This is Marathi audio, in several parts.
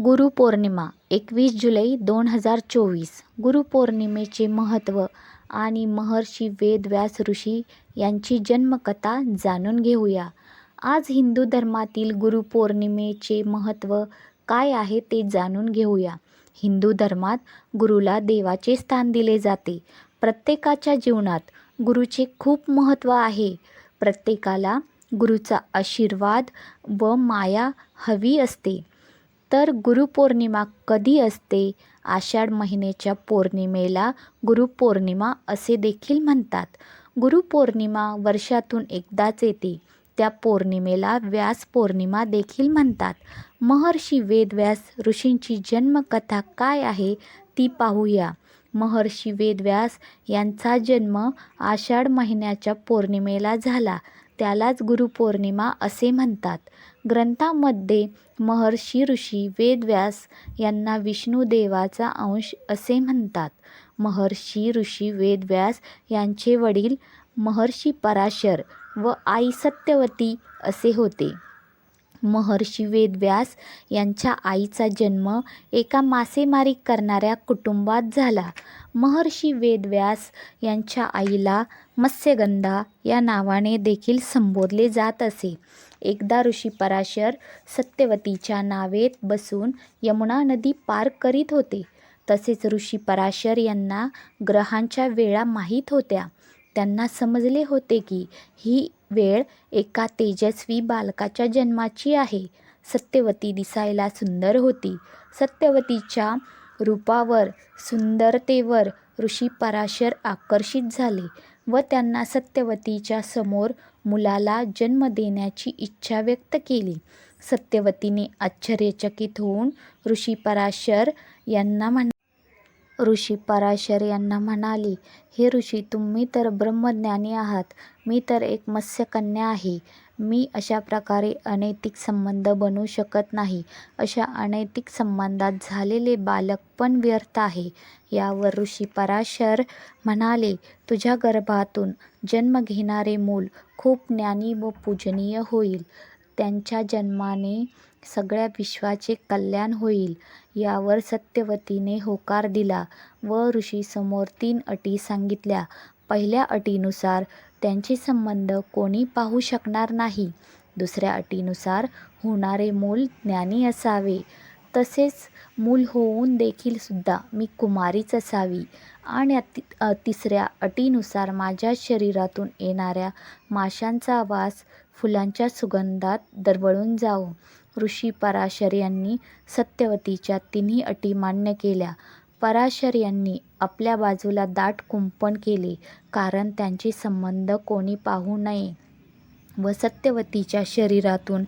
गुरुपौर्णिमा एकवीस जुलै दोन हजार चोवीस. गुरुपौर्णिमेचे महत्त्व आणि महर्षी वेदव्यास ऋषी यांची जन्मकथा जाणून घेऊया. आज हिंदू धर्मातील गुरुपौर्णिमेचे महत्त्व काय आहे ते जाणून घेऊया. हिंदू धर्मात गुरुला देवाचे स्थान दिले जाते. प्रत्येकाच्या जीवनात गुरुचे खूप महत्त्व आहे. प्रत्येकाला गुरुचा आशीर्वाद व माया हवी असते. तर गुरुपौर्णिमा कधी असते? आषाढ महिन्याच्या पौर्णिमेला गुरुपौर्णिमा असे देखील म्हणतात. गुरुपौर्णिमा वर्षातून एकदाच येते. त्या पौर्णिमेला व्यास पौर्णिमा देखील म्हणतात. महर्षी वेदव्यास ऋषींची जन्मकथा काय आहे ती पाहूया. महर्षी वेदव्यास यांचा जन्म आषाढ महिन्याच्या पौर्णिमेला झाला. त्यालाच गुरुपौर्णिमा असे म्हणतात. ग्रंथामध्ये महर्षी ऋषी वेदव्यास यांना विष्णुदेवाचा अंश असे म्हणतात. महर्षी ऋषी वेदव्यास यांचे वडील महर्षी पराशर व आई सत्यवती असे होते. महर्षी वेदव्यास यांच्या आईचा जन्म एका मासेमारी करणाऱ्या कुटुंबात झाला. महर्षी वेदव्यास यांच्या आईला मत्स्यगंधा या नावाने देखील संबोधले जात असे. एकदा ऋषी पराशर सत्यवतीच्या नावेत बसून यमुना नदी पार करीत होते. तसेच ऋषी पराशर यांना ग्रहांच्या वेळा माहीत होत्या. त्यांना समजले होते की ही वेळ एका तेजस्वी बालकाच्या जन्माची आहे. सत्यवती दिसायला सुंदर होती. सत्यवतीच्या रूपावर सुंदरतेवर ऋषी पराशर आकर्षित झाले. व त्यांना सत्यवतीच्या समोर मुलाला जन्म देण्याची इच्छा व्यक्त केली. सत्यवतीने आश्चर्यचकित होऊन ऋषी पराशर यांना म्हण ऋषी पराशर यांना म्हणाली हे ऋषी तुम्ही तर ब्रह्मज्ञानी आहात. मी तर एक मत्स्यकन्या आहे. मी अशा प्रकारे अनैतिक संबंध बनवू शकत नाही. अशा अनैतिक संबंधात झालेले बालक पण व्यर्थ आहे यावर ऋषी पराशर म्हणाले तुझ्या गर्भातून जन्म घेणारे मूल खूप ज्ञानी व पूजनीय होईल. त्यांच्या जन्माने सगळ्या विश्वाचे कल्याण होईल यावर सत्यवतीने होकार दिला व ऋषीसमोर तीन अटी सांगितल्या. पहिल्या अटीनुसार त्यांचे संबंध कोणी पाहू शकणार नाही. दुसऱ्या अटीनुसार होणारे मूल ज्ञानी असावे. तसेच मूल होऊन देखील सुद्धा मी कुमारीच असावी. आणि तिसऱ्या अटीनुसार माझ्या शरीरातून येणाऱ्या माशांचा वास फुलांच्या सुगंधात दरवळून जावो. ऋषी पराशर यांनी सत्यवतीच्या तिन्ही अटी मान्य केल्या. पराशर यांनी आपल्या बाजूला दाट कुंपण केले कारण त्यांचे संबंध कोणी पाहू नये व सत्यवतीच्या शरीरातून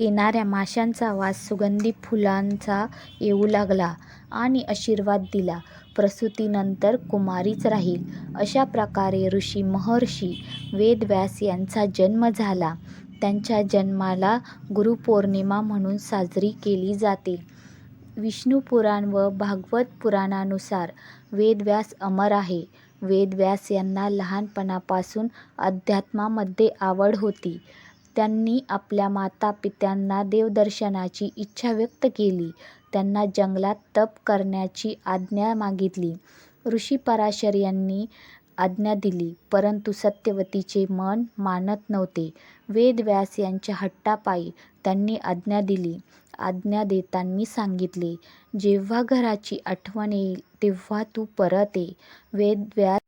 येणाऱ्या माशांचा वास सुगंधी फुलांचा येऊ लागला आणि आशीर्वाद दिला. प्रसूतीनंतर कुमारीच राहील. अशा प्रकारे ऋषी महर्षी वेदव्यास यांचा जन्म झाला. त्यांच्या जन्माला गुरुपौर्णिमा म्हणून साजरी केली जाते. विष्णू पुराण व भागवत पुराणानुसार वेदव्यास अमर आहे. वेदव्यास यांना लहानपणापासून अध्यात्मामध्ये आवड होती. त्यांनी आपल्या माता पित्यांना देवदर्शनाची इच्छा व्यक्त केली. त्यांना जंगलात तप करण्याची आज्ञा मागितली. ऋषी पराशर यांनी आज्ञा दिली. परंतु सत्यवतीचे मन मानत नव्हते. वेदव्यास यांच्या हट्टापायी त्यांनी आज्ञा दिली. आज्ञा देताना सांगितले जेव्हा घराची आठवण येईल तेव्हा तू परत ये. वेदव्यास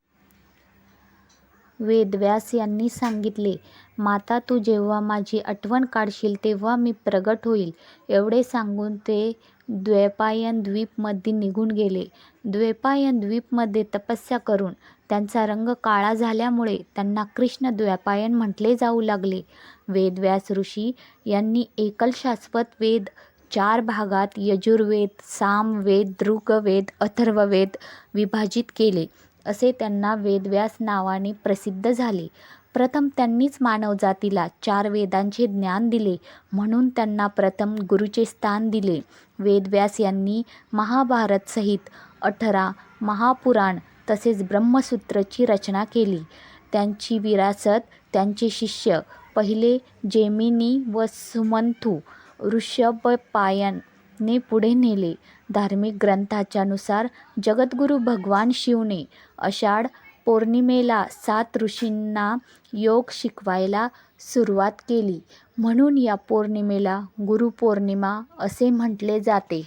वेदव्यास यांनी सांगितले माता तू जेव्हा माझी आठवण काढशील तेव्हा मी प्रगट होईल. एवढे सांगून ते द्वैपायन द्वीपमध्ये निघून गेले. द्वैपायन द्वीपमध्ये तपस्या करून त्यांचा रंग काळा झाल्यामुळे त्यांना कृष्ण द्वैपायन म्हटले जाऊ लागले. वेदव्यास ऋषी यांनी एकल शाश्वत वेद चार भागात यजुर्वेद सामवेद ऋग्वेद अथर्ववेद विभाजित केले. असे त्यांना वेदव्यास नावाने प्रसिद्ध झाले. प्रथम त्यांनीच मानवजातीला चार वेदांचे ज्ञान दिले म्हणून त्यांना प्रथम गुरुचे स्थान दिले. वेदव्यास यांनी महाभारतसहित अठरा महापुराण तसेच ब्रह्मसूत्रची रचना केली. त्यांची विरासत त्यांचे शिष्य पहिले जेमिनी व सुमंथू ऋषभपायन ने पुढे नेले. धार्मिक ग्रंथाच्या नुसार जगद्गुरू भगवान शिवने आषाढ पौर्णिमेला सात ऋषींना योग शिकवायला सुरुवात केली. म्हणून या पौर्णिमेला गुरुपौर्णिमा असे म्हटले जाते.